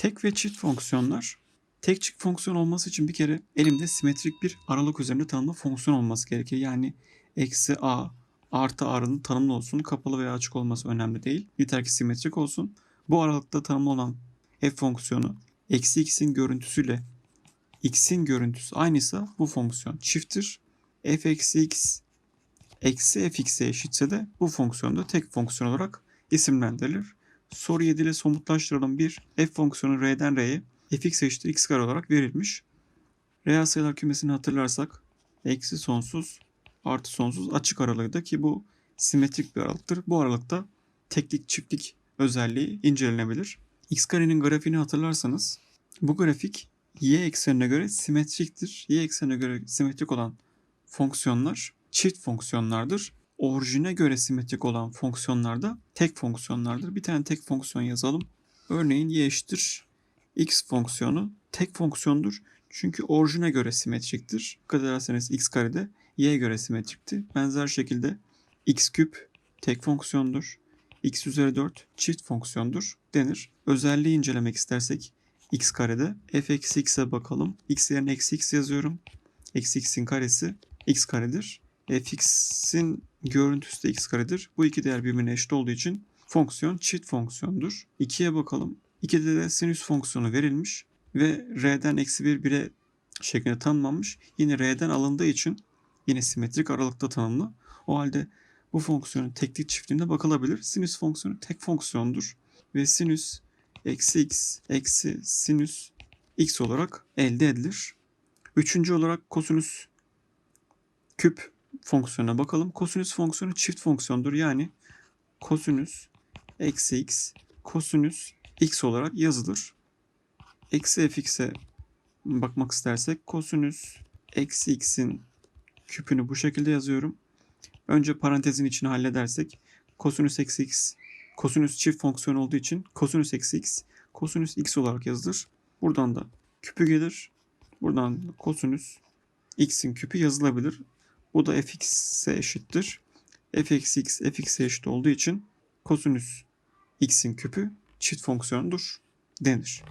Tek ve çift fonksiyonlar tek çift fonksiyon olması için bir kere elimde simetrik bir aralık üzerinde tanımlı fonksiyon olması gerekir. Yani eksi a artı a'nın tanımlı olsun. Kapalı veya açık olması önemli değil. Yeter ki simetrik olsun. Bu aralıkta tanımlı olan f fonksiyonu eksi x'in görüntüsüyle x'in görüntüsü aynıysa bu fonksiyon çifttir. f eksi x eksi fx'e eşitse de bu fonksiyon da tek fonksiyon olarak isimlendirilir. Soru 7 ile somutlaştıralım. Bir f fonksiyonu r'den r'ye fx eşittir x kare olarak verilmiş. Reel sayılar kümesini hatırlarsak eksi sonsuz artı sonsuz açık aralığıydı ki bu simetrik bir aralıktır. Bu aralıkta teklik çiftlik özelliği incelenebilir. x karenin grafiğini hatırlarsanız bu grafik y eksenine göre simetriktir. Y eksenine göre simetrik olan fonksiyonlar çift fonksiyonlardır. Orijine göre simetrik olan fonksiyonlar da tek fonksiyonlardır. Bir tane tek fonksiyon yazalım. Örneğin y eşittir x fonksiyonu tek fonksiyondur. Çünkü orijine göre simetriktir. Dikkat ederseniz x karede y'ye göre simetrikti. Benzer şekilde x küp tek fonksiyondur. x üzeri 4 çift fonksiyondur denir. Özelliği incelemek istersek x karede f eksi x'e bakalım. x yerine eksi x yazıyorum. Eksi x'in karesi x karedir. fx'in görüntüsü de x karedir. Bu iki değer birbirine eşit olduğu için fonksiyon çift fonksiyondur. 2'ye bakalım. 2'de de sinüs fonksiyonu verilmiş ve r'den eksi 1 1'e şeklinde tanımlanmış. Yine r'den alındığı için yine simetrik aralıkta tanımlı. O halde bu fonksiyonun teklik çiftliğine bakılabilir. Sinüs fonksiyonu tek fonksiyondur ve sinüs eksi x eksi sinüs x olarak elde edilir. Üçüncü olarak kosinüs küp fonksiyonuna bakalım. Kosinüs fonksiyonu çift fonksiyondur. Yani kosinüs eksi x kosinüs x olarak yazılır. Eksi fx'e bakmak istersek kosinüs eksi x'in küpünü bu şekilde yazıyorum. Önce parantezin içini halledersek kosinüs eksi x kosinüs çift fonksiyon olduğu için kosinüs eksi x kosinüs x olarak yazılır. Buradan da küpü gelir. Buradan kosinüs x'in küpü yazılabilir. Bu da fx'e eşittir. f eksi x fx'e eşit olduğu için kosinüs x'in küpü çift fonksiyonudur denir.